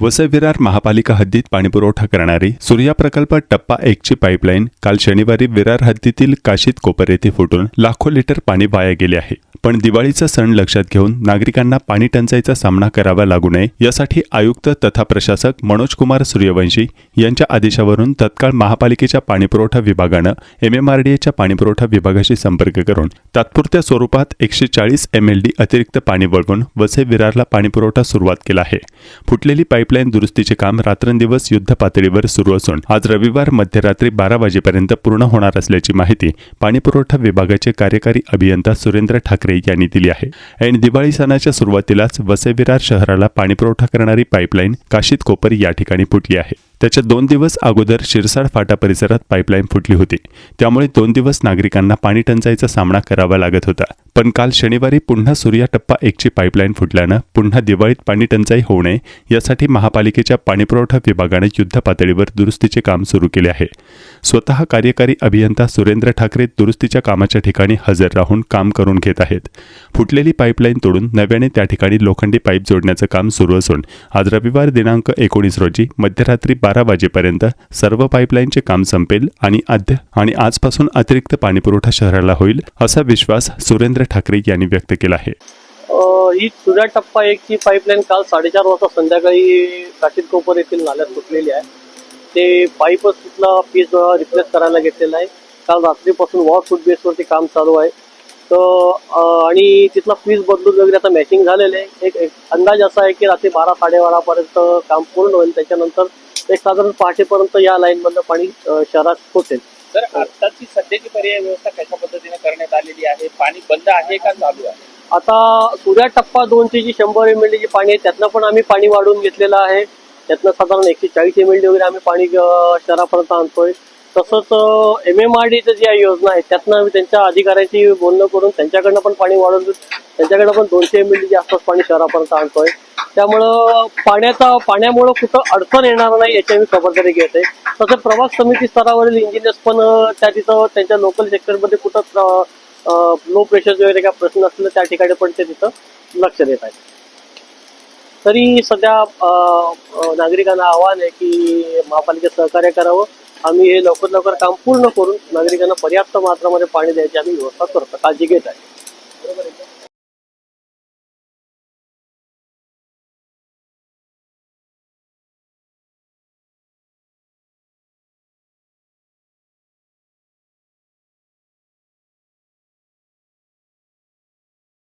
वसई विरार महापालिका हद्दीत पाणीपुरवठा करणारी सूर्या प्रकल्प टप्पा एकची पाईपलाईन काल शनिवारी विरार हद्दीतील काशीत कोपर येथे फुटून लाखो लिटर पाणी वाया गेले आहे. पण दिवाळीचा सण लक्षात घेऊन नागरिकांना पाणी टंचाईचा सामना करावा लागू नये यासाठी आयुक्त तथा प्रशासक मनोज कुमार सूर्यवंशी यांच्या आदेशावरून तत्काळ महापालिकेच्या पाणीपुरवठा विभागानं एमएमआरडीएच्या पाणीपुरवठा विभागाशी संपर्क करून तात्पुरत्या स्वरूपात एकशे चाळीस एम एल डी अतिरिक्त पाणी वळवून वसई विरारला पाणीपुरवठा सुरुवात केला आहे. फुटलेली पाईपलाईन दुरुस्तीचे काम रात्रंदिवस युद्ध पातळीवर सुरू असून आज रविवार मध्यरात्री बारा वाजेपर्यंत पूर्ण होणार असल्याची माहिती पाणीपुरवठा विभागाचे कार्यकारी अभियंता सुरेंद्र ठाकरे यांनी दिली आहे. ऐन दिवाळी सणाच्या सुरुवातीलाच वसविरार शहराला पाणीपुरवठा करणारी पाईपलाईन काशीत कोपर या ठिकाणी फुटली आहे. त्याच्या दोन दिवस अगोदर शिरसाड फाटा परिसरात पाईपलाईन फुटली होती. त्यामुळे दोन दिवस नागरिकांना पाणी टंचाईचा सामना करावा लागत होता. पण काल शनिवारी पुन्हा सूर्या टप्पा एकची पाईपलाईन फुटल्यानं पुन्हा दिवाळीत पाणी टंचाई होऊ नये यासाठी महापालिकेच्या पाणीपुरवठा विभागाने युद्ध पातळीवर दुरुस्तीचे काम सुरू केले आहे. स्वतः कार्यकारी अभियंता सुरेंद्र ठाकरे दुरुस्तीच्या कामाच्या ठिकाणी हजर राहून काम करून घेत आहेत. फुटलेली पाईपलाईन तोडून नव्याने त्या ठिकाणी लोखंडी पाईप जोडण्याचं काम सुरू असून आज रविवार दिनांक एकोणीस रोजी मध्यरात्री बारा वाजेपर्यंत सर्व पाईपलाईनचे काम संपेल आणि अद्य आणि आजपासून अतिरिक्त पाणीपुरवठा शहराला होईल असा विश्वास सुरेंद्र ठाकरे यांनी व्यक्त केला आहे. ही सूर्या टप्पा एक की पाईपलाईन काल साडेचार वाजता संध्याकाळी काशीद कोपर येथील नाल्यात फुटलेली आहे. ते पाईपच तिथला पीस रिप्लेस करायला घेतलेला आहे. काल रात्रीपासून वॉर फूट बेसवरती काम चालू आहे. तर आणि तिथला पीस बदलून वगैरे आता मॅचिंग झालेलं आहे. एक एक अंदाज असा आहे की रात्री बारा साडेबारापर्यंत काम पूर्ण होईल. त्याच्यानंतर एक साधारण पहाटेपर्यंत या लाईन मधलं पाणी शहरात पोहोचेल तर आताची सध्याची पर्याय व्यवस्था कशा पद्धतीने करण्यात आलेली आहे? पाणी बंद आहे का चालू आहे? आता सूर्या टप्पा दोनची जी शंभर एम एल जी पाणी आहे त्यातनं पण आम्ही पाणी वाढवून घेतलेलं आहे. त्यातनं साधारण एकशे चाळीस एम एल डी वगैरे आम्ही पाणी शहरापर्यंत आणतोय. तसंच एम एम आर डीचं जी आहे योजना आहे त्यातनं आम्ही त्यांच्या अधिकाऱ्यांशी बोलणं करून त्यांच्याकडनं पण पाणी वाढवून त्यांच्याकडनं पण दोनशे एम एल डी आसपास पाणी शहरापर्यंत आणतोय. त्यामुळं पाण्याचा पाण्यामुळं कुठं अडचण येणार नाही याची आम्ही खबरदारी घेत आहे तसं प्रवास समिती स्तरावरील इंजिनियर्स पण त्या तिथं त्यांच्या लोकल सेक्टरमध्ये कुठं लो प्रेशर वगैरे काय प्रश्न असले त्या ठिकाणी पण ते तिथं लक्ष देत आहेत. तरी सध्या नागरिकांना आव्हान आहे की महापालिकेत सहकार्य करावं. आम्ही हे लवकर लवकर काम पूर्ण करून नागरिकांना पर्याप्त मात्रामध्ये पाणी द्यायची आम्ही व्यवस्था करतो काळजी घेत आहे.